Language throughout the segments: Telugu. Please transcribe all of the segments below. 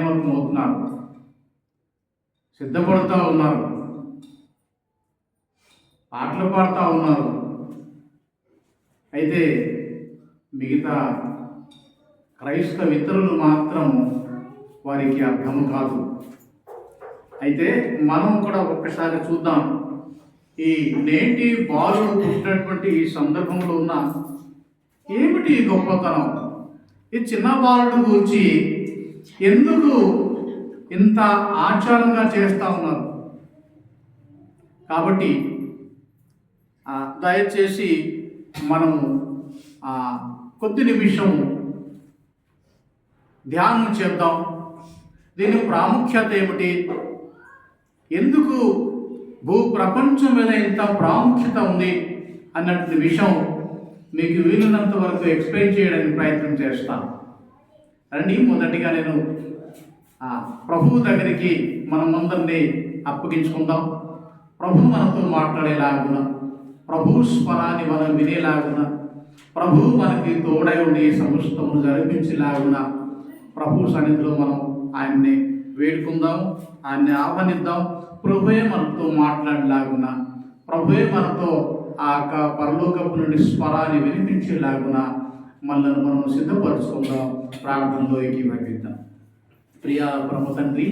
అవుతున్నారు సిద్ధపడుతూ ఉన్నారు. పాటలు పాడుతూ ఉన్నారు. అయితే మిగతా క్రైస్తవ ఇతరులు మాత్రం వారికి అర్థం కాదు. అయితే మనం కూడా ఒక్కసారి చూద్దాం. ఈ నేటి బాలుడు పుట్టినటువంటి ఈ సందర్భంలో ఉన్న ఏమిటి ఈ గొప్పతనం? ఈ చిన్న బాలుడు గురించి ఎందుకు ఇంత ఆచారంగా చేస్తూ ఉన్నారు? కాబట్టి దయచేసి మనము ఆ, కొద్ది నిమిషం ధ్యానం చేద్దాం. దీని ప్రాముఖ్యత ఏమిటి? ఎందుకు భూ ప్రపంచం మీద ఇంత ప్రాముఖ్యత ఉంది అన్నటువంటి విషయం మీకు వీలున్నంత వరకు ఎక్స్ప్లెయిన్ చేయడానికి ప్రయత్నం చేస్తాను. రండి మొదటిగా నేను ప్రభువు దగ్గరికి మనం అందరినీ అప్పగించుకుందాం. ప్రభు మనతో మాట్లాడేలాగున ప్రభు స్వరాన్ని మనం వినేలాగున ప్రభు మనకి తోడై ఉండి సమస్తమును జరిపించేలాగున ప్రభు సన్నిధిలో మనం ఆయన్ని వేడుకుందాం ఆయన్ని ఆహ్వానిద్దాం. ప్రభుయే మనతో మాట్లాడేలాగున ప్రభుయే మనతో ఆ యొక్క పరలోకపు నుండి స్వరాన్ని వినిపించేలాగున మనల్ని మనం సిద్ధపరచుకుందాం. ప్రార్థనలో ఏకీభవిద్దాం ప్రియా పరమ తండ్రి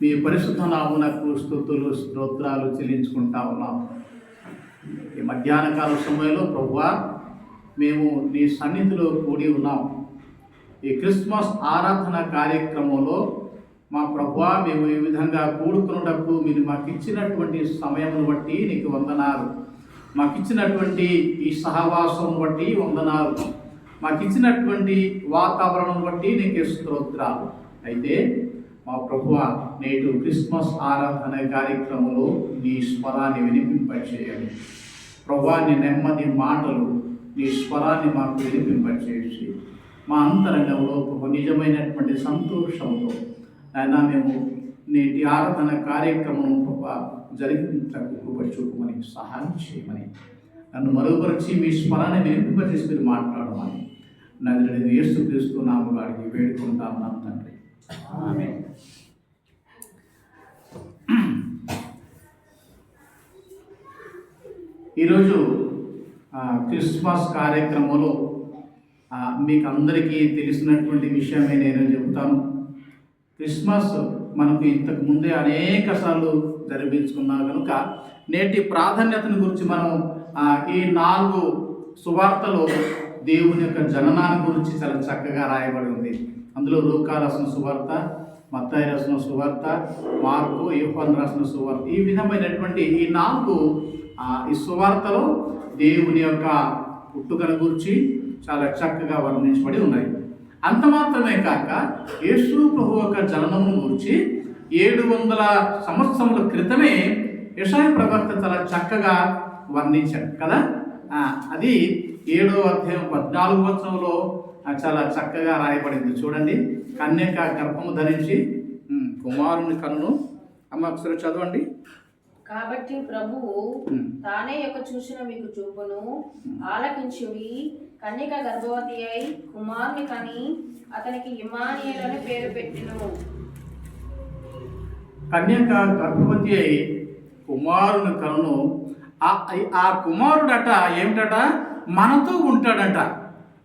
మీ పరిశుద్ధ నామునకు స్థుతులు స్తోత్రాలు చెల్లించుకుంటా ఉన్నాం ఈ మధ్యాహ్న కాల సమయంలో ప్రభువా మేము నీ సన్నిధిలో కూడి ఉన్నాం ఈ క్రిస్మస్ ఆరాధన కార్యక్రమంలో మా ప్రభువా మేము ఈ విధంగా కూడుకున్నటప్పుడు మీరు మాకు ఇచ్చినటువంటి సమయమును బట్టి నీకు వందనాలు. మాకు ఇచ్చినటువంటి ఈ సహవాసం బట్టి వందనాలు. మాకు ఇచ్చినటువంటి వాతావరణం బట్టి నీకు స్తోత్రాలు. అయితే మా ప్రభువ నేడు క్రిస్మస్ ఆరాధన కార్యక్రమంలో నీ స్వరాన్ని వినిపింపచేయండి. ప్రభువా నీ నెమ్మది మాటలు నీ స్వరాన్ని మాకు వినిపింపచేసి మా అంతరంగంలో ఒక నిజమైనటువంటి సంతోషంతో అయినా మేము నేటి ఆరాధన కార్యక్రమం ప్రభా జరిగించకు చూపమని సహాయం చేయమని నన్ను మరుగుపరిచి మీ స్మరాన్ని వినిపింపచేసి మీరు మాట్లాడమని. నదిని నేను క్రీస్తు నామలు వాడికి వేడుకుంటాను నా తండ్రి. ఆమె ఈరోజు క్రిస్మస్ కార్యక్రమంలో మీకు అందరికీ తెలిసినటువంటి విషయమే నేను చెబుతాను. క్రిస్మస్ మనకు ఇంతకు ముందే అనేక సార్లు జరిపించుకున్నాం కనుక నేటి ప్రాధాన్యతను గురించి మనం ఈ నాలుగు సువార్తలు దేవుని యొక్క జననాన్ని గురించి చాలా చక్కగా రాయబడి ఉంది. అందులో రూకా రాసిన సువార్త మత్తాయి రాసిన సువార్త మార్కు యూహాన్ రాసిన సువార్త ఈ విధమైనటువంటి ఈ నాలుగు ఈ సువార్తలో దేవుని యొక్క పుట్టుకను గురించి చాలా చక్కగా వర్ణించబడి ఉన్నాయి. అంత మాత్రమే కాక యేసు ప్రభు యొక్క జననము గురించి ఏడు వందల సంవత్సరముల క్రితమే యశాయ ప్రవర్త చాలా చక్కగా వర్ణించాడు కదా? అది ఏడో అధ్యాయం పద్నాలుగు వచనంలో ఆ, చాలా చక్కగా రాయబడింది. చూడండి కన్యక గర్భము ధరించి కుమారుని కన్ను అమ్మ ఒకసారి చదవండి. కాబట్టి ప్రభువు. తానే యొక్క చూసిన మీకు చూపును ఆలకించుడి. కన్యక గర్భవతి అయి కుమారుని కని అతనికి అని పేరు పెట్టిను. కన్యక గర్భవతి అయి కుమారుని కనును ఆ- కుమారుడట ఏమిటట? మనతో ఉంటాడట.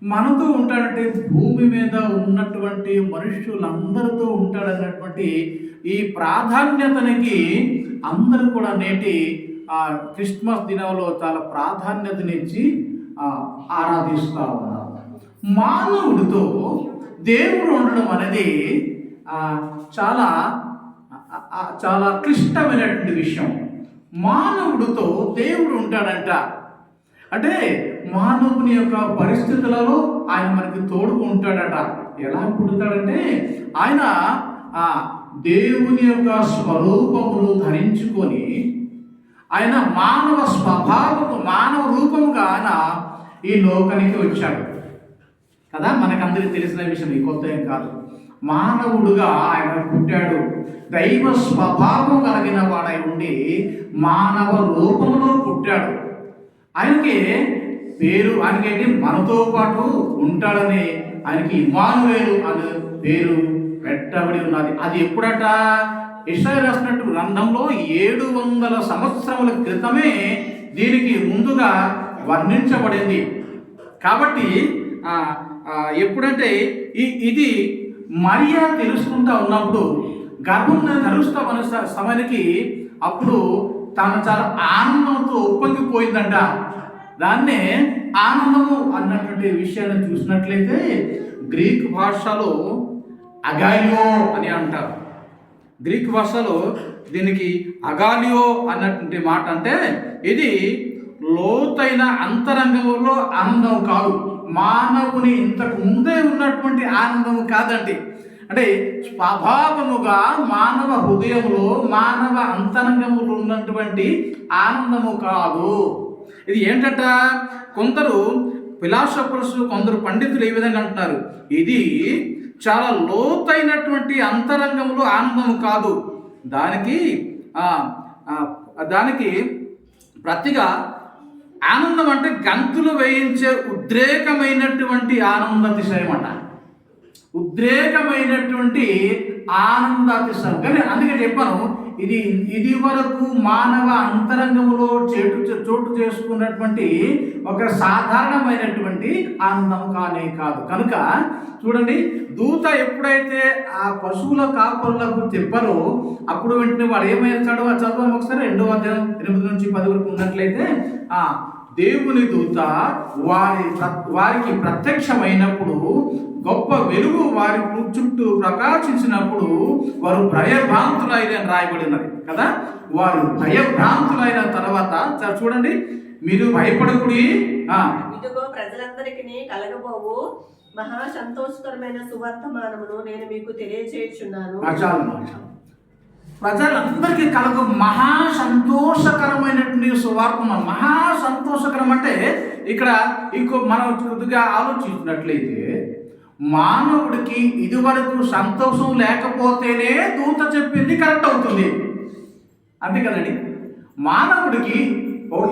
మనతో ఉంటాడంటే భూమి మీద ఉన్నటువంటి మనుష్యులందరితో ఉంటాడన్నటువంటి ఈ ప్రాధాన్యతనికి అందరూ కూడా నేటి ఆ క్రిస్మస్ దినంలో చాలా ప్రాధాన్యతనిచ్చి ఆరాధిస్తూ ఉన్నారు. మానవుడితో దేవుడు ఉండడం అనేది చాలా చాలా క్లిష్టమైనటువంటి విషయం. మానవుడితో దేవుడు ఉంటాడంట. అంటే మానవుని యొక్క పరిస్థితులలో ఆయన మనకి తోడుకు ఉంటాడట. ఎలా పుడతాడంటే ఆయన ఆ దేవుని యొక్క స్వరూపమును ధరించుకొని ఆయన మానవ స్వభావము మానవ రూపముగా ఆయన ఈ లోకానికి వచ్చాడు. కదా? మనకందరికీ తెలిసిన విషయం ఈ కొత్త ఏం కాదు. మానవుడుగా ఆయన పుట్టాడు. దైవ స్వభావం కలిగిన వాడై ఉండి మానవ రూపంలో పుట్టాడు. ఆయనకి పేరు ఆయనకేంటి మనతో పాటు ఉంటాడని ఆయనకి ఇమానువేలు అనే పేరు పెట్టబడి ఉన్నది. అది ఎప్పుడట? ఇస్రాయల్ రాసినట్టు గ్రంథంలో ఏడు వందల సంవత్సరముల క్రితమే దీనికి ముందుగా వర్ణించబడింది. కాబట్టి ఎప్పుడంటే ఇది మరియా తెలుసుకుంటా ఉన్నప్పుడు గర్భం ధరుస్తా మన సమయానికి అప్పుడు తాను చాలా ఆనందంతో ఉప్పొంగిపోయిందంట. దాన్నే ఆనందము అన్నటువంటి విషయాన్ని చూసినట్లయితే గ్రీక్ భాషలో అగాలియో అని అంటారు. గ్రీక్ భాషలో దీనికి అగాలియో అన్నటువంటి మాట అంటే ఇది లోతైన అంతరంగంలో ఆనందం కాదు. మానవుని ఇంతకు ముందే ఉన్నటువంటి ఆనందం కాదండి. అంటే స్వభావముగా మానవ హృదయంలో మానవ అంతరంగములు ఉన్నటువంటి ఆనందము కాదు. ఇది ఏంటట? కొందరు ఫిలాసఫర్స్ కొందరు పండితులు ఏ విధంగా అంటున్నారు? ఇది చాలా లోతైనటువంటి అంతరంగంలో ఆనందం కాదు. దానికి దానికి ప్రతిగా ఆనందం అంటే గంతులు వేయించే ఉద్రేకమైనటువంటి ఆనందతిశయం అట ఉద్రేకమైనటువంటి ఆనందాతిశయం కానీ అందుకే చెప్పాను ఇది ఇది వరకు మానవ అంతరంగంలో చేటు చోటు చేసుకున్నటువంటి ఒక సాధారణమైనటువంటి ఆనందం కానే కాదు. కనుక చూడండి దూత ఎప్పుడైతే ఆ పశువుల కాపరులకు చెప్పారో అప్పుడు వెంటనే వాడు ఏమైనా చదువు చదువు ఒకసారి రెండో అధ్యాయం ఎనిమిది నుంచి పది వరకు ఉన్నట్లయితే దేవుని దూత వారి వారికి ప్రత్యక్షమైనప్పుడు గొప్ప వెలుగు వారి చుట్టూ ప్రకాశించినప్పుడు వారు భయభ్రాంతులైన అని రాయబడి ఉన్నది కదా? వారు భయభ్రాంతులైన తర్వాత చూడండి మీరు భయపడకుడి ఆ, ఇదిగో ప్రజలందరికీ కలగబోవు మహా సంతోషకరమైన సువర్తమానమును నేను మీకు చాలు. ప్రజలందరికీ కలుగు మహా సంతోషకరమైనటువంటి సువార్తమానం మహా సంతోషకరం అంటే ఇక్కడ ఇంకో మనం కొద్దిగా ఆలోచించినట్లయితే మానవుడికి ఇదివరకు సంతోషం లేకపోతేనే దూత చెప్పింది కరెక్ట్ అవుతుంది. అంతే కదండి? మానవుడికి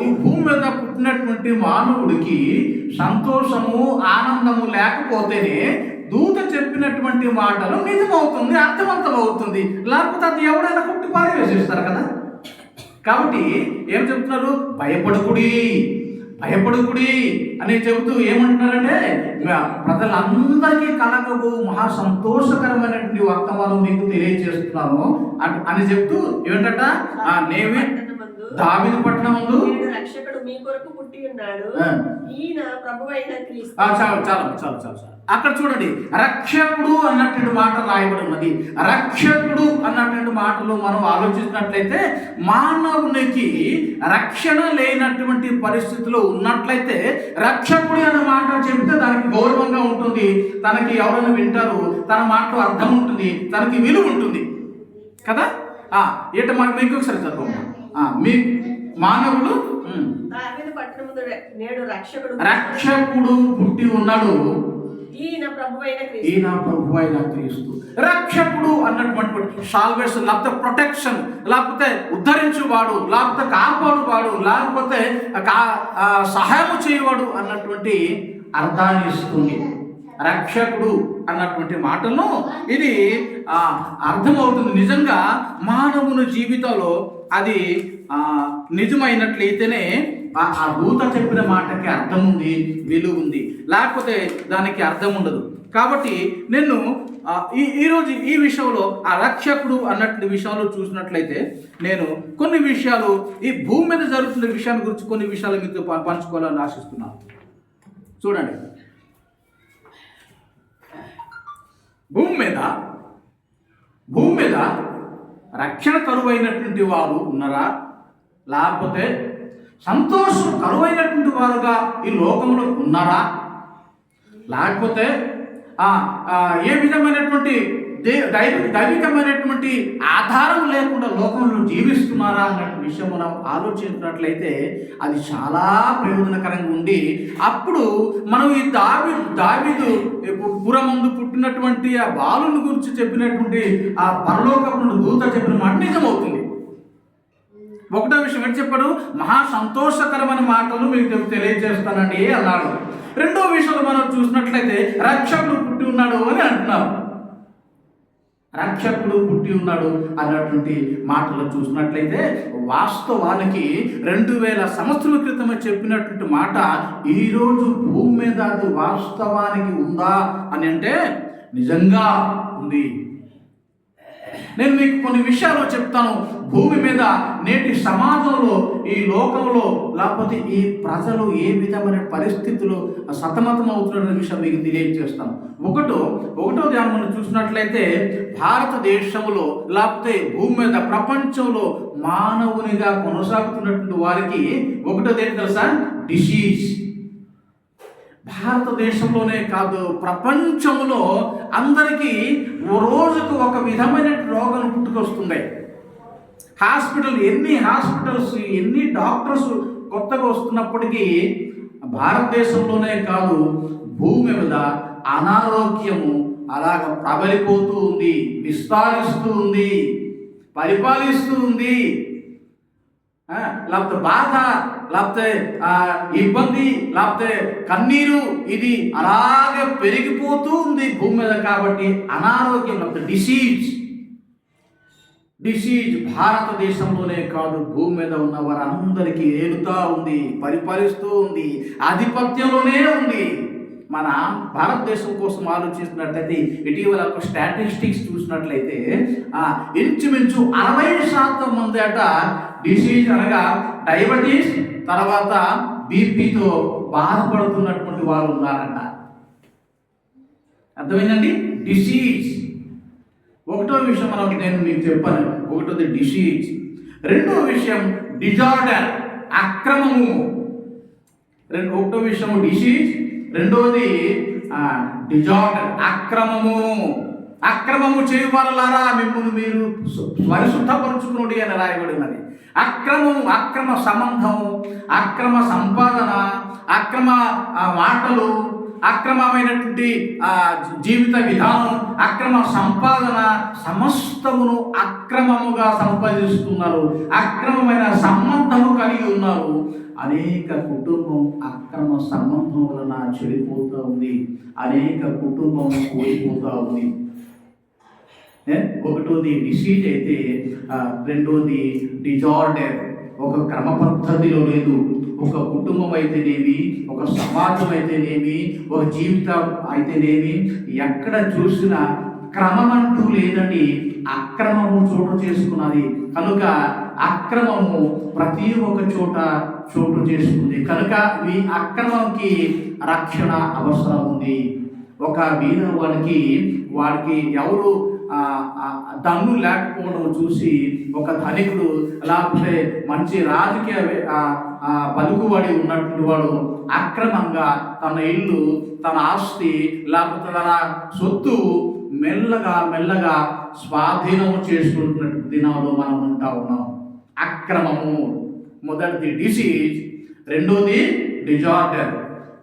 ఈ భూమి మీద పుట్టినటువంటి మానవుడికి సంతోషము ఆనందము లేకపోతేనే దూత చెప్పినటువంటి మాటలు నిజమవుతుంది అర్థవంతమవుతుంది. లేకపోతే అది ఎవడైనా కుట్టి పారేసేస్తారు కదా? కాబట్టి ఏం చెప్తున్నారు? భయపడకుడి భయపడకుడి అని చెబుతూ ఏమంటున్నారంటే ప్రజలందరికీ కలగబో మహా సంతోషకరమైనటువంటి వర్తమానం మీకు తెలియజేస్తున్నాను అని- అని చెప్తూ ఏమిటట? ఆ నేవి పట్టణమందు రక్షకుడు మీ కొరకు పుట్టి ఉన్నాడు. ఆ. ఈయన ప్రభు అయిన క్రీస్తు. ఆ, చాలు చాలు చాలు చాలు చాలు. అక్కడ చూడండి రక్షకుడు అన్నటువంటి మాట రాయబడి ఉన్నది రక్షకుడు అన్నటువంటి మాటలు మనం ఆలోచించినట్లయితే మానవునికి రక్షణ లేనటువంటి పరిస్థితిలో ఉన్నట్లయితే రక్షకుడు అనే మాట చెబితే దానికి గౌరవంగా ఉంటుంది. తనకి ఎవరైనా వింటారు తన మాటలో అర్థం ఉంటుంది తనకి విలువ ఉంటుంది. కదా? ఆ, ఏట మనం మీకు ఒకసారి చదవమ్మా ఆ, మీ మానవుడు నేడు రక్షకుడు రక్షకుడు పుట్టి ఉన్నాడు. ఈయన ప్రభు అయిన క్రీస్తు. రక్షకుడు అన్నటువంటి సాల్వేషన్ లేకపోతే ప్రొటెక్షన్ లేకపోతే ఉద్ధరించువాడు లేకపోతే కాపాడువాడు లేకపోతే కా- సహాయం చేయవాడు అన్నటువంటి అర్థాన్ని ఇస్తుంది. రక్షకుడు అన్నటువంటి మాటలను ఇది అర్థమవుతుంది. నిజంగా మానవుని జీవితంలో అది నిజమైనట్లయితేనే ఆ ఆ దూత చెప్పిన మాటకి అర్థం ఉంది విలువ ఉంది. లేకపోతే దానికి అర్థం ఉండదు. కాబట్టి నేను ఈ ఈరోజు ఈ విషయంలో ఆ రక్షకుడు అన్నటువంటి విషయంలో చూసినట్లయితే నేను కొన్ని విషయాలు ఈ భూమి మీద జరుగుతున్న విషయాన్ని గురించి కొన్ని విషయాలు మీతో ప- పంచుకోవాలని ఆశిస్తున్నాను. చూడండి. భూమి మీద భూమి మీద రక్షణ కరువైనటువంటి వారు ఉన్నారా? లేకపోతే సంతోషం కరువైనటువంటి వారుగా ఈ లోకంలో ఉన్నారా? లేకపోతే ఏ విధమైనటువంటి దే దైవ దైవికమైనటువంటి ఆధారం లేకుండా లోకంలో జీవిస్తున్నారా అన్నటువంటి విషయం మనం ఆలోచించినట్లయితే అది చాలా ప్రయోజనకరంగా ఉండి అప్పుడు మనం ఈ దావి దావిదు పురమందు పుట్టినటువంటి ఆ బాలుని గురించి చెప్పినటువంటి ఆ పరలోకపు దూత చెప్పిన మాట నిజమవుతుంది. ఒకటో విషయం ఏంటి చెప్పాడు? మహా సంతోషకరమైన మాటలు మీకు తెలియజేస్తానండి అన్నాడు. రెండో విషయంలో మనం చూసినట్లయితే రక్షకుడు పుట్టి ఉన్నాడు అని అంటున్నారు. రక్షకుడు పుట్టి ఉన్నాడు అన్నటువంటి మాటలు చూసినట్లయితే వాస్తవానికి రెండు వేల సంవత్సరాల క్రితమే చెప్పినటువంటి మాట ఈరోజు భూమి మీద అది వాస్తవానికి ఉందా అని అంటే నిజంగా ఉంది. నేను మీకు కొన్ని విషయాలు చెప్తాను. భూమి మీద నేటి సమాజంలో ఈ లోకంలో లేకపోతే ఈ ప్రజలు ఏ విధమైన పరిస్థితులు సతమతం అవుతున్న విషయం మీకు తెలియజేస్తాను. ఒకటో ఒకటో ధ్యానం మనం చూసినట్లయితే భారతదేశంలో లేకపోతే భూమి మీద ప్రపంచంలో మానవునిగా కొనసాగుతున్నటువంటి వారికి ఒకటో ఏంటి తెలుసా? డిసీజ్ భారతదేశంలోనే కాదు ప్రపంచంలో అందరికీ ఓ రోజుకు ఒక విధమైన రోగం పుట్టుకొస్తున్నాయి. హాస్పిటల్ ఎన్ని హాస్పిటల్స్ ఎన్ని డాక్టర్స్ కొత్తగా వస్తున్నప్పటికీ భారతదేశంలోనే కాదు భూమి మీద అనారోగ్యము అలాగ ప్రబలిపోతూ ఉంది విస్తారిస్తూ ఉంది పరిపాలిస్తూ ఉంది. లేకపోతే బాధ లేకపోతే ఇబ్బంది లేకపోతే కన్నీరు ఇది అలాగే పెరిగిపోతూ ఉంది భూమి మీద కాబట్టి అనారోగ్యం లేకపోతే డిసీజ్ డిసీజ్ భారతదేశంలోనే కాదు భూమి మీద ఉన్న వారందరికీ ఏలుతా ఉంది పరిపాలిస్తూ ఉంది ఆధిపత్యంలోనే ఉంది. మన భారతదేశం కోసం ఆలోచిస్తున్నట్లయితే ఇటీవల ఒక స్టాటిస్టిక్స్ చూసినట్లయితే ఆ, ఇంచుమించు అరవై శాతం మంది అట డిసీజ్ అనగా డయాబెటీస్ తర్వాత బీపీతో బాధపడుతున్నటువంటి వారు ఉన్నారంట. అర్థమైందండి? డిసీజ్. ఒకటో విషయం మనం నేను మీకు చెప్పాను. ఒకటోది డిసీజ్. రెండో విషయం డిజార్డర్ అక్రమము. రెండు ఒకటో విషయం డిసీజ్. రెండోది డిజార్డర్ అక్రమము. అక్రమము చేయబడలారా మిమ్మల్ని మీరు సు- పరిశుద్ధపరుచుకునుడి అని రాయబడినది. అక్రమము అక్రమ సంబంధము అక్రమ సంపాదన అక్రమ మాటలు అక్రమమైనటువంటి జీవిత విధానం అక్రమ సంపాదన సమస్తమును అక్రమముగా సంపాదిస్తున్నారు. అక్రమమైన సంబంధము కలిగి ఉన్నారు. అనేక కుటుంబం అక్రమ సంబంధం వలన చెడిపోతూ ఉంది. అనేక కుటుంబం కోల్పోతూ ఉంది. ఒకటోది డిసీజ్ అయితే రెండోది డిజార్డర్. ఒక క్రమ పద్ధతిలో లేదు. ఒక కుటుంబం అయితేనేమి ఒక సమాజం అయితేనేమి ఒక జీవితం అయితేనేమి ఎక్కడ చూసినా క్రమం అంటూ లేదని అక్రమము చోటు చేసుకున్నది. కనుక అక్రమము ప్రతి ఒక్క చోట చోటు చేసుకుంది. కనుక ఈ అక్రమంకి రక్షణ అవసరం ఉంది. ఒక బీద వాడికి వాడికి ఎవరు దమ్ము దన్ను లేకపోవడం చూసి ఒక ధనికుడు లేకపోతే మంచి రాజకీయ పలుకుబడి ఉన్నటువంటి వాడు అక్రమంగా తన ఇల్లు తన ఆస్తి లేకపోతే తన సొత్తు మెల్లగా మెల్లగా స్వాధీనము చేసుకుంటున్నటువంటి దినాలు మనం ఉంటా ఉన్నాం. అక్రమము. మొదటిది డిసీజ్ రెండోది డిజార్డర్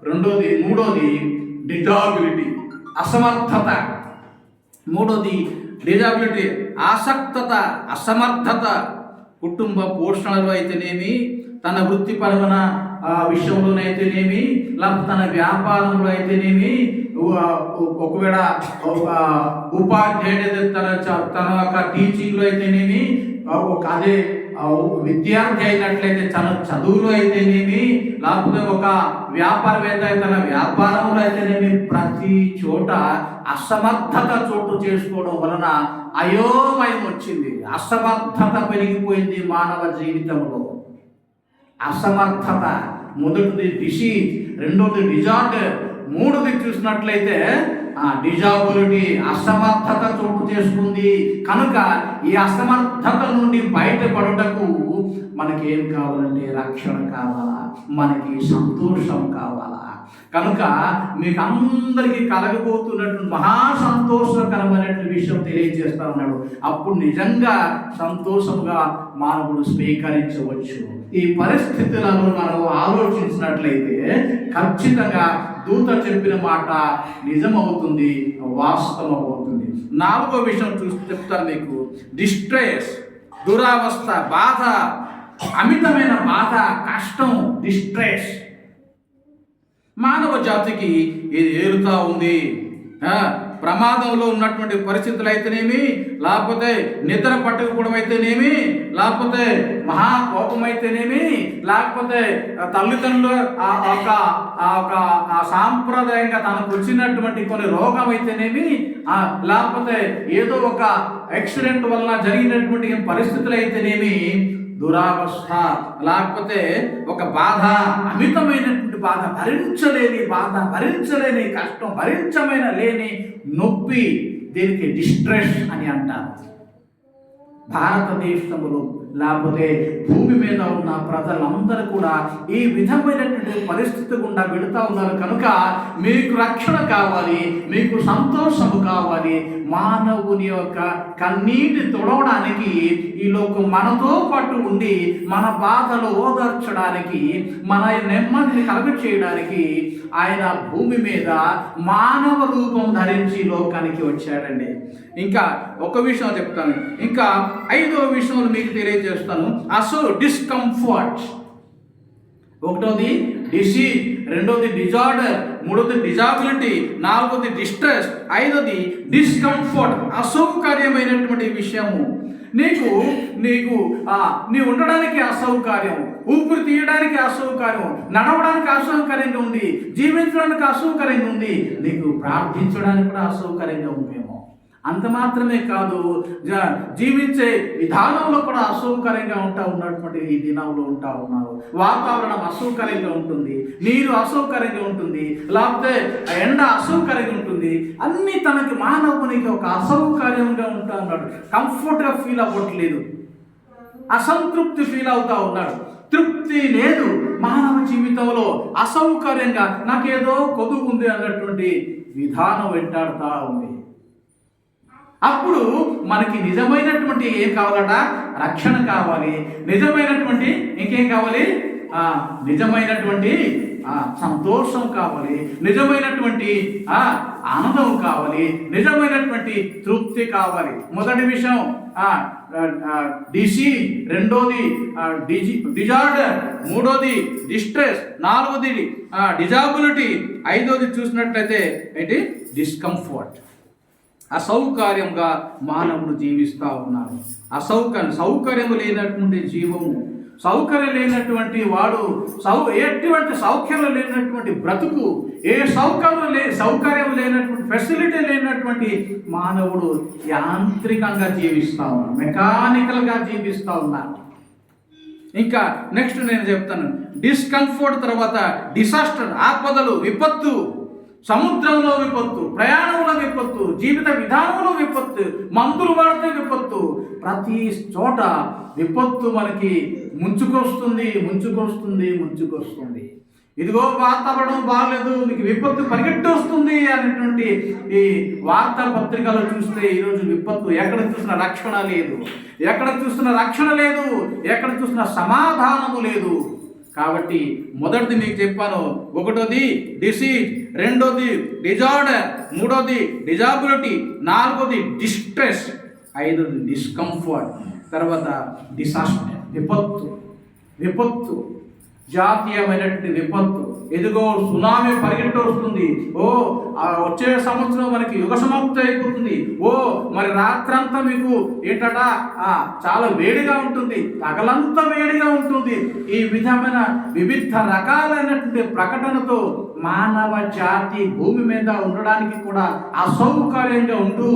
రెండోది మూడోది డిజాబిలిటీ అసమర్థత. మూడోది డిజాబిలిటీ ఆసక్తత అసమర్థత. కుటుంబ పోషణలో అయితేనేమి తన వృత్తిపరమైన విషయంలోనైతేనేమి లేకపోతే తన వ్యాపారంలో అయితేనేమి ఒకవేళ ఒక ఉపాధ్యాయుడు తన చ- తన యొక్క టీచింగ్లో అయితేనేమి ఒక అదే విద్యార్థి అయినట్లయితే చాలా చదువులో అయితేనేమి లేకపోతే ఒక వ్యాపారవేత్త అయితే తన వ్యాపారంలో అయితేనేమి ప్రతి చోట అసమర్థత చోటు చేసుకోవడం వలన అయోమయం వచ్చింది. అసమర్థత పెరిగిపోయింది మానవ జీవితంలో. అసమర్థత. మొదటిది డిసీజ్ రెండోది డిజార్డర్ మూడోది చూసినట్లయితే డిజాబిలిటీ అసమర్థత చోటు చేసుకుంది. కనుక ఈ అసమర్థత నుండి బయటపడుటకు మనకి ఏం కావాలంటే రక్షణ కావాలా? మనకి సంతోషం కావాలా? కనుక మీకు అందరికీ కలగబోతున్నట్టు మహా సంతోషకరమైనటువంటి విషయం తెలియజేస్తా ఉన్నాడు అప్పుడు నిజంగా సంతోషంగా మానవుడు స్వీకరించవచ్చు. ఈ పరిస్థితులను మనం ఆలోచించినట్లయితే ఖచ్చితంగా దూత చెప్పిన మాట నిజమవుతుంది వాస్తవం అవుతుంది నాలుగో విషయం చూసి చెప్తాను మీకు. డిస్ట్రెస్ దురావస్థ బాధ అమితమైన బాధ కష్టం డిస్ట్రెస్ మానవ జాతికి ఇది ఏరుతా ఉంది. ప్రమాదంలో ఉన్నటువంటి పరిస్థితులు అయితేనేమి లేకపోతే నిద్ర పట్టకపోవడం అయితేనేమి లేకపోతే మహా కోపం అయితేనేమి లేకపోతే తల్లిదండ్రులు ఆ ఒక ఆ ఒక ఆ సాంప్రదాయంగా తనకు వచ్చినటువంటి కొన్ని రోగం అయితేనేమి లేకపోతే ఏదో ఒక యాక్సిడెంట్ వలన జరిగినటువంటి పరిస్థితులు అయితేనేమి దురావస్థ లేకపోతే ఒక బాధ అమితమైనటువంటి బాధ భరించలేని బాధ భరించలేని కష్టం భరించమైన లేని నొప్పి దీనికి డిస్ట్రెస్ అని అంటారు. భారతదేశంలో లేకపోతే భూమి మీద ఉన్న ప్రజలందరూ కూడా ఈ విధమైనటువంటి పరిస్థితి గుండా వెళుతూ ఉన్నారు కనుక మీకు రక్షణ కావాలి మీకు సంతోషము కావాలి. మానవుని యొక్క కన్నీటి తుడవడానికి ఈ లోకం మనతో పాటు ఉండి మన బాధలు ఓదార్చడానికి మన నెమ్మదిని కలుగ చేయడానికి ఆయన భూమి మీద మానవ రూపం ధరించి లోకానికి వచ్చాడండి. ఇంకా ఒక విషయం చెప్తాను. ఇంకా ఐదవ విషయంలో మీకు తెలియజేస్తాను. అసలు డిస్కంఫర్ట్ ఒకటోది డిసీజ్ రెండోది డిజార్డర్ మూడోది డిజాబిలిటీ నాలుగోది డిస్ట్రెస్ ఐదోది డిస్కంఫర్ట్ అసౌకర్యమైనటువంటి విషయము. నీకు నీకు నీ ఉండడానికి అసౌకర్యం ఊపిరి తీయడానికి అసౌకర్యం నడవడానికి అసౌకర్యంగా ఉంది జీవించడానికి అసౌకర్యంగా ఉంది నీకు ప్రార్థించడానికి కూడా అసౌకర్యంగా ఉంది. అంత మాత్రమే కాదు జ- జీవించే విధానంలో కూడా అసౌకర్యంగా ఉంటా ఉన్నటువంటి ఈ దినంలో ఉంటా ఉన్నారు. వాతావరణం అసౌకర్యంగా ఉంటుంది నీరు అసౌకర్యంగా ఉంటుంది లేకపోతే ఎండ అసౌకర్యంగా ఉంటుంది. అన్నీ తనకి మానవునికి ఒక అసౌకర్యంగా ఉంటా ఉన్నాడు. కంఫర్ట్గా ఫీల్ అవ్వట్లేదు. అసంతృప్తి ఫీల్ అవుతా ఉన్నాడు. తృప్తి లేదు మానవ జీవితంలో అసౌకర్యంగా నాకేదో కొదువు ఉంది అన్నటువంటి విధానం వెంటాడుతూ ఉంది. అప్పుడు మనకి నిజమైనటువంటి ఏం కావాలట? రక్షణ కావాలి. నిజమైనటువంటి ఇంకేం కావాలి? ఆ, నిజమైనటువంటి ఆ, సంతోషం కావాలి. నిజమైనటువంటి ఆ, ఆనందం కావాలి. నిజమైనటువంటి తృప్తి కావాలి. మొదటి విషయం డిసి రెండోది డిజి డిజార్డర్ మూడోది డిస్ట్రెస్ నాలుగోది డిజాబిలిటీ ఐదోది చూసినట్లయితే ఏంటి? డిస్కంఫర్ట్. అసౌకర్యంగా మానవుడు జీవిస్తూ ఉన్నాడు. అసౌకర్యం సౌకర్యం లేనటువంటి జీవము సౌకర్యం లేనటువంటి వాడు సౌ ఎటువంటి సౌఖ్యం లేనటువంటి బ్రతుకు ఏ సౌకర్యం లే సౌకర్యం లేనటువంటి ఫెసిలిటీ లేనటువంటి మానవుడు యాంత్రికంగా జీవిస్తూ ఉన్నాడు. మెకానికల్గా జీవిస్తూ ఉన్నాడు. ఇంకా నెక్స్ట్ నేను చెప్తాను. డిస్కంఫర్ట్ తర్వాత డిసాస్టర్ ఆపదలు విపత్తు సముద్రంలో విపత్తు ప్రయాణంలో విపత్తు జీవిత విధానంలో విపత్తు మందులు వాడితే విపత్తు. ప్రతి చోట విపత్తు మనకి ముంచుకొస్తుంది ముంచుకొస్తుంది ముంచుకొస్తుంది. ఇదిగో వాతావరణం బాగలేదు మీకు విపత్తు పరిగెట్టి వస్తుంది అనేటువంటి ఈ వార్తా పత్రికలు చూస్తే ఈరోజు విపత్తు ఎక్కడ చూసినా రక్షణ లేదు. ఎక్కడ చూసినా రక్షణ లేదు ఎక్కడ చూసినా సమాధానము లేదు. కాబట్టి మొదటిది మీకు చెప్పాను ఒకటోది డిసీజ్. రెండోది డిజార్డర్ మూడోది డిజాబిలిటీ నాలుగోది డిస్ట్రెస్ ఐదోది డిస్కంఫర్ట్ తర్వాత డిసాస్టర్ విపత్తు విపత్తు జాతీయమైనటువంటి విపత్తు. ఎదుగో సునామీ పరిగెట్టు వస్తుంది. ఓ వచ్చే సంవత్సరం మనకి యుగ సమాప్తి అయిపోతుంది. ఓ మరి రాత్రంతా మీకు ఏంటట చాలా వేడిగా ఉంటుంది. పగలంతా వేడిగా ఉంటుంది. ఈ విధమైన వివిధ రకాలైనటువంటి ప్రకటనతో మానవ జాతి భూమి మీద ఉండడానికి కూడా అసౌకర్యంగా ఉంటూ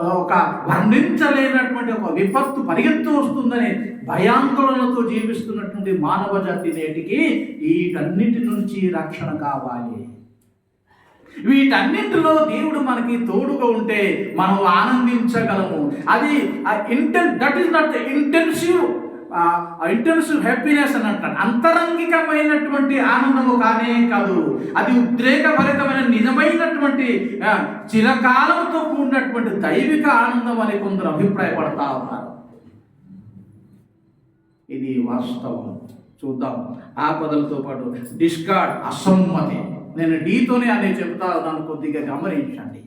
ఒక వర్ణించలేనటువంటి ఒక విపత్తు పరిగెత్తు వస్తుందని భయాందోళనతో జీవిస్తున్నటువంటి మానవ జాతి నేటికి వీటన్నిటి నుంచి రక్షణ కావాలి. వీటన్నింటిలో దేవుడు మనకి తోడుగా ఉంటే మనం ఆనందించగలము. అది intense that is not intensive intensive happiness అని అంటారు. అంతరంగికమైనటువంటి ఆనందము కానే కాదు. అది ఉద్రేకభరితమైన నిజమైనటువంటి చిరకాలంతో కూడినటువంటి దైవిక ఆనందం అని కొందరు అభిప్రాయపడతా ఉన్నారు. ఇది వాస్తవం. చూద్దాం. ఆపదలతో పాటు డిస్కార్డ్ అసమ్మతి. నేను డీతోనే అనేది చెప్తా దాన్ని కొద్దిగా గమనించండి.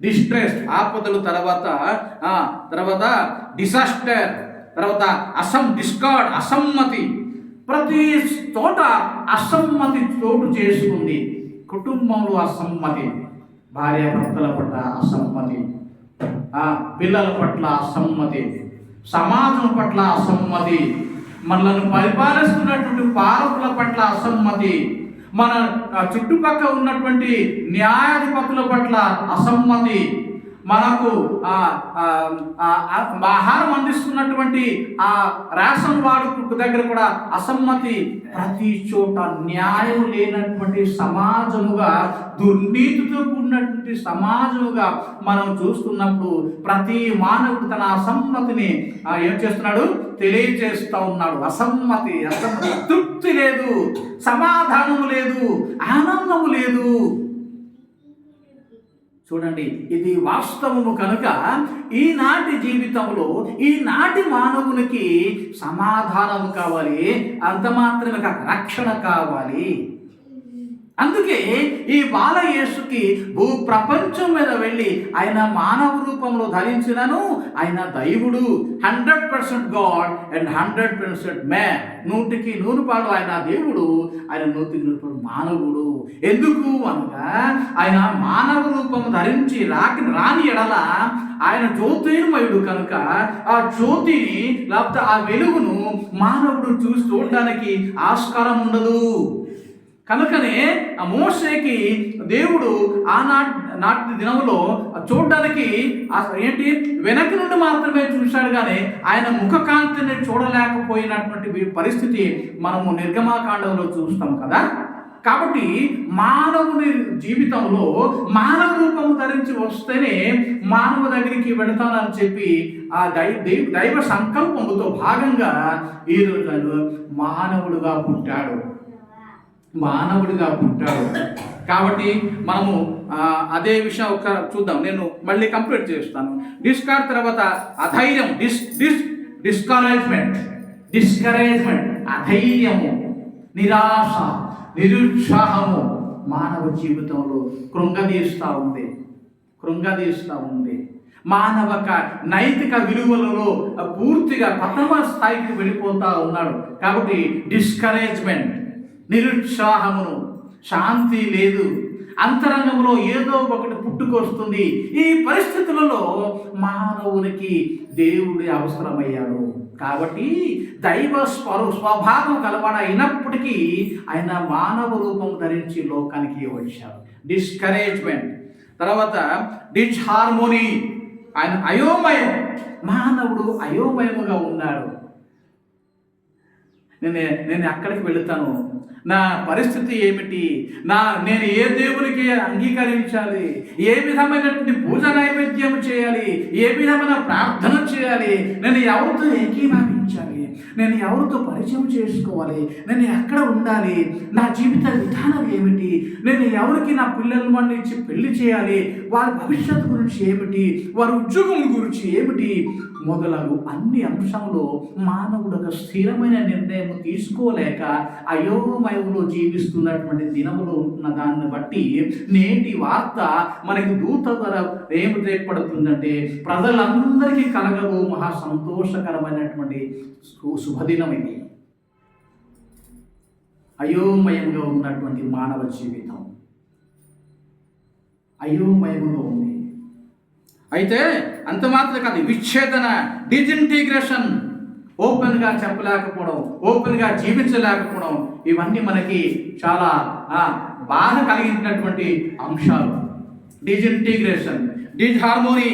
డిస్ట్రెస్ ఆపదలు తర్వాత ఆ, తర్వాత డిసాస్టర్ తర్వాత అసం డిస్కార్డ్ అసమ్మతి. ప్రతి చోట అసమ్మతి చోటు చేసుకుంది. కుటుంబంలో అసమ్మతి. భార్యాభర్తల పట్ల అసమ్మతి. ఆ, పిల్లల పట్ల అసమ్మతి. సమాజం పట్ల అసమ్మతి. మనలను పరిపాలిస్తున్నటువంటి పాలకుల పట్ల అసమ్మతి. మన చుట్టుపక్కల ఉన్నటువంటి న్యాయాధిపతుల పట్ల అసమ్మతి. మనకు ఆ, ఆహారం అందిస్తున్నటువంటి ఆ రేషన్ వాడు దగ్గర కూడా అసమ్మతి ప్రతి చోట న్యాయం లేనటువంటి సమాజముగా దుర్నీతితో కూడినటువంటి సమాజముగా మనం చూస్తున్నప్పుడు ప్రతి మానవుడు తన అసమ్మతిని ఏం చేస్తున్నాడు? తెలియజేస్తూ ఉన్నాడు. అసమ్మతి అసమ్మతి తృప్తి లేదు సమాధానము లేదు ఆనందము లేదు. చూడండి ఇది వాస్తవము కనుక ఈనాటి జీవితంలో ఈనాటి మానవునికి సమాధానం కావాలి అంత మాత్రమే కాక రక్షణ కావాలి. అందుకే ఈ బాలయేసుకి భూ ప్రపంచం మీద వెళ్ళి ఆయన మానవ రూపంలో ధరించినను ఆయన దైవుడు. Hundred percent God and hundred percent man. నూటికి నూరు పాడు ఆయన దేవుడు ఆయన నూటికి నూరు పాడు మానవుడు. ఎందుకు అనగా ఆయన మానవ రూపం ధరించి రాకి రాని ఎడల ఆయన జ్యోతిర్మయుడు కనుక ఆ జ్యోతిని లేకపోతే ఆ వెలుగును మానవుడు చూసి చూడడానికి ఆస్కారం ఉండదు. కనుకనే ఆ మోషేకి దేవుడు ఆనాటి నాటి దినంలో చూడడానికి ఏంటి? వెనక నుండి మాత్రమే చూశాడు కానీ ఆయన ముఖకాంతిని చూడలేకపోయినటువంటి పరిస్థితి మనము నిర్గమాకాండంలో చూస్తాం కదా? కాబట్టి మానవుని జీవితంలో మానవ రూపం ధరించి వస్తేనే మానవ దగ్గరికి వెళతానని చెప్పి ఆ దై దైవ దైవ సంకల్పముతో భాగంగా ఈరోజు మానవుడుగా పుట్టాడు. మానవుడిగా పుట్టాడు. కాబట్టి మనము అదే విషయం ఒక చూద్దాం. నేను మళ్ళీ కంప్లీట్ చేస్తాను. డిస్కార్డ్ తర్వాత అధైర్యం డిస్ డిస్ డిస్కరేజ్మెంట్ డిస్కరేజ్మెంట్ అధైర్యము నిరాశ నిరుత్సాహము మానవ జీవితంలో కృంగదీస్తూ ఉంది. కృంగదీస్తూ ఉంది. మానవ నైతిక విలువలలో పూర్తిగా ప్రథమ స్థాయికి వెళ్ళిపోతూ ఉన్నాడు. కాబట్టి డిస్కరేజ్మెంట్ నిరుత్సాహమును. శాంతి లేదు. అంతరంగంలో ఏదో ఒకటి పుట్టుకొస్తుంది. ఈ పరిస్థితులలో మానవునికి దేవుడి అవసరమయ్యాడు. కాబట్టి దైవ స్వరు స్వభావం కలవాడైనప్పటికీ ఆయన మానవ రూపం ధరించి లోకానికి వచ్చాడు డిస్కరేజ్మెంట్ తర్వాత డిస్హార్మోనీ ఆయన అయోమయం. మానవుడు అయోమయముగా ఉన్నాడు. నేను నేను అక్కడికి వెళుతాను. నా పరిస్థితి ఏమిటి? నా నేను ఏ దేవునికి అంగీకరించాలి? ఏ విధమైనటువంటి పూజ నైవేద్యం చేయాలి? ఏ విధమైన ప్రార్థన చేయాలి? నేను ఎవరితో ఏకీభావించాలి? నేను ఎవరితో పరిచయం చేసుకోవాలి? నేను ఎక్కడ ఉండాలి? నా జీవిత విధానం ఏమిటి? నేను ఎవరికి నా పిల్లలను వాడిని ఇచ్చి పెళ్ళి చేయాలి? వారి భవిష్యత్తు గురించి ఏమిటి? వారి ఉద్యోగం గురించి ఏమిటి? మొదలగు అన్ని అంశంలో మానవుడు ఒక స్థిరమైన నిర్ణయం తీసుకోలేక అయోమయంలో జీవిస్తున్నటువంటి దినములు ఉన్న దాన్ని బట్టి నేటి వార్త మనకి దూత ధర ఏమి ఏర్పడుతుందంటే ప్రజలందరికీ కలగదు మహా సంతోషకరమైనటువంటి సు- శుభదినం ఇది. అయోమయంగా ఉన్నటువంటి మానవ జీవితం. అయోమయంగా ఉంది. అయితే అంత మాత్రం కాదు విచ్ఛేదన డిజింటిగ్రేషన్ ఓపెన్గా చెప్పలేకపోవడం ఓపెన్గా జీవించలేకపోవడం ఇవన్నీ మనకి చాలా బాధ కలిగించినటువంటి అంశాలు. డిజింటిగ్రేషన్ డిస్హార్మోనీ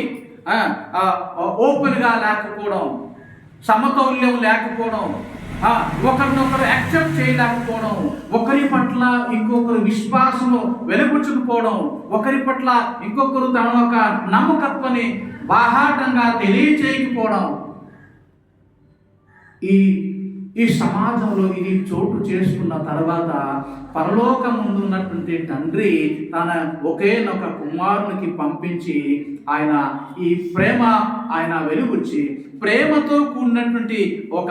ఓపెన్గా లేకపోవడం సమతౌల్యం లేకపోవడం ఒకరినొకరు యాక్సెప్ట్ చేయలేకపోవడం ఒకరి పట్ల ఇంకొకరు విశ్వాసము వెలుగుచ్చుకుపోవడం ఒకరి పట్ల ఇంకొకరు తన యొక్క నమ్మకత్వని బాహాటంగా తెలియచేయకపోవడం. ఈ ఈ సమాజంలో ఇది చోటు చేసుకున్న తర్వాత పరలోకం ముందు ఉన్నటువంటి తండ్రి తన ఒకేనొక కుమారునికి పంపించి ఆయన ఈ ప్రేమ ఆయన వెలుగుచ్చి ప్రేమతో కూడినటువంటి ఒక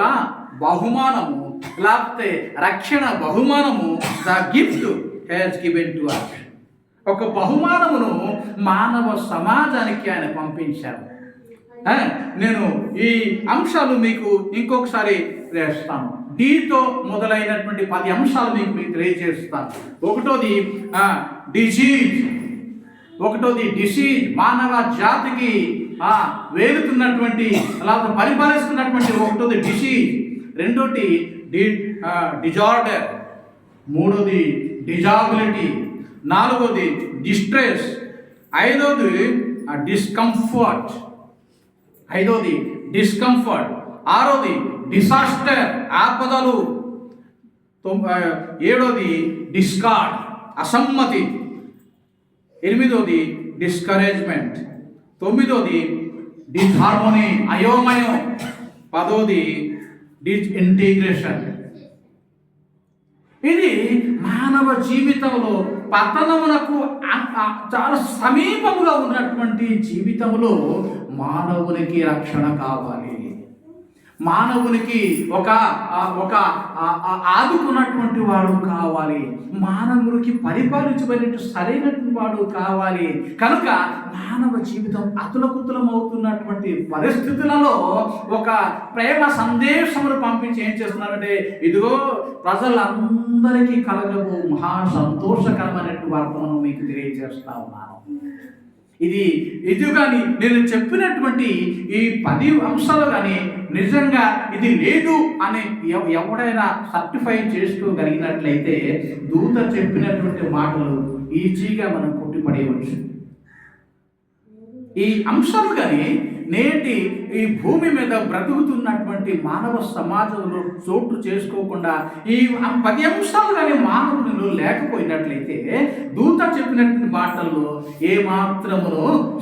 బహుమానము లేకపోతే రక్షణ బహుమానము the gift has given to us ఒక బహుమానమును మానవ సమాజానికి ఆయన పంపించారు. నేను ఈ అంశాలు మీకు ఇంకొకసారి వేస్తాను డీతో మొదలైనటువంటి పది అంశాలు మీకు మీకు తెలియజేస్తాను. ఒకటోది డిజీజ్ ఒకటోది డిసీజ్ మానవ జాతికి వేరుతున్నటువంటి వేలుతున్నటువంటి అలా పరిపాలిస్తున్నటువంటి ఒకటోది డిసీజ్ రెండోది డి డిజార్డర్ మూడోది డిజాబిలిటీ నాలుగోది డిస్ట్రెస్ ఐదోది డిస్కంఫర్ట్ ఐదోది డిస్కంఫర్ట్ ఆరోది డిసాస్టర్ ఆపదలు. ఏడోది డిస్కార్డ్ అసమ్మతి. ఎనిమిదోది డిస్కరేజ్మెంట్ తొమ్మిదోది డిస్హార్మోనీ అయోమయం. పదోది డిస్ఇంటిగ్రేషన్ ఇది మానవ జీవితంలో పతనమునకు చాలా సమీపముగా ఉన్నటువంటి జీవితంలో మానవునికి రక్షణ కావాలి. మానవునికి ఒక ఒక ఆదుకున్నటువంటి వాడు కావాలి. మానవునికి పరిపాలించబడినట్టు సరైనటువంటి వాడు కావాలి. కనుక మానవ జీవితం అతులకుతులం అవుతున్నటువంటి పరిస్థితులలో ఒక ప్రేమ సందేశమును పంపించి ఏం చేస్తున్నారంటే ఇదిగో ప్రజలందరికీ కలగబో మహా సంతోషకరమైనటువంటి వార్తను మీకు తెలియజేస్తా ఉన్నాను. ఇది ఇది కానీ నేను చెప్పినటువంటి ఈ పది అంశాలు కానీ నిజంగా ఇది లేదు అని ఎవడైనా సర్టిఫై చేసుకోగలిగినట్లయితే దూత చెప్పినటువంటి మాటలు ఈజీగా మనం కొట్టిపడేయవచ్చు. ఈ అంశం కానీ నేటి ఈ భూమి మీద బ్రతుకుతున్నటువంటి మానవ సమాజంలో చోటు చేసుకోకుండా ఈ పది అంశాలు కానీ మానవునిలో లేకపోయినట్లయితే దూత చెప్పినటువంటి మాటల్లో ఏ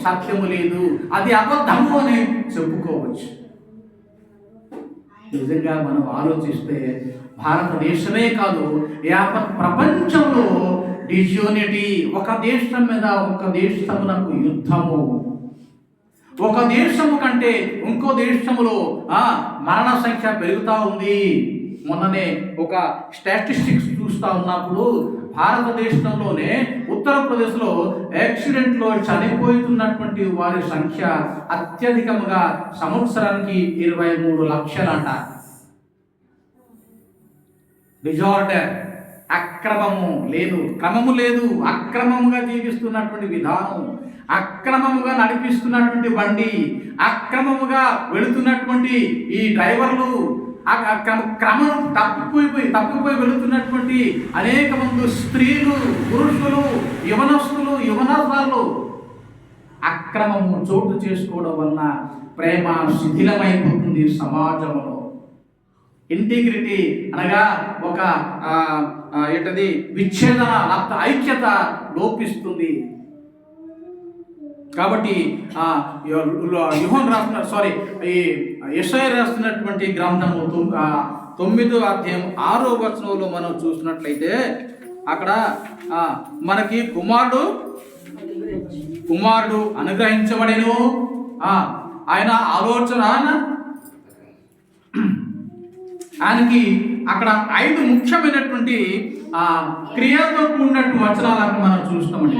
సత్యము లేదు. అది అబద్ధము అని చెప్పుకోవచ్చు. నిజంగా మనం ఆలోచిస్తే భారతదేశమే కాదు యావత్ ప్రపంచంలో డిజియోనిటీ ఒక దేశం మీద ఒక దేశమునకు యుద్ధము. ఒక దేశము కంటే ఇంకో దేశములో ఆ, మరణ సంఖ్య పెరుగుతూ ఉంది. మొన్ననే ఒక స్టాటిస్టిక్స్ చూస్తూ ఉన్నప్పుడు భారతదేశంలోనే ఉత్తరప్రదేశ్లో యాక్సిడెంట్లో చనిపోతున్నటువంటి వారి సంఖ్య అత్యధికముగా సంవత్సరానికి ఇరవై మూడు లక్షలంట. డిజార్డర్ అక్రమము లేదు క్రమము లేదు అక్రమముగా జీవిస్తున్నటువంటి విధానం అక్రమముగా నడిపిస్తున్నటువంటి బండి అక్రమముగా వెళుతున్నటువంటి ఈ డ్రైవర్లు క్రమం తప్పిపోయిపోయి తప్పిపోయి వెళుతున్నటువంటి అనేక మంది స్త్రీలు పురుషులు యువనస్తులు యవనరాలు అక్రమము చోటు చేసుకోవడం వలన ప్రేమ శిథిలమైపోతుంది సమాజంలో. ఇంటిగ్రిటీ అనగా ఒక ఏంటది? విచ్ఛేదన లేకపోతే ఐక్యత లోపిస్తుంది. కాబట్టి యుహోన్ రాస్తున్న రాసిన సారీ ఈ యెషయా రాస్తున్నటువంటి గ్రంథము తొమ్మిదో అధ్యాయం ఆరో వచనంలో మనం చూసినట్లయితే అక్కడ మనకి కుమారుడు కుమారుడు అనుగ్రహించబడేను. ఆయన ఆలోచన ఆయనకి అక్కడ ఐదు ముఖ్యమైనటువంటి ఆ క్రియతో ఉన్నట్టు వచనాలను మనం చూస్తామండి.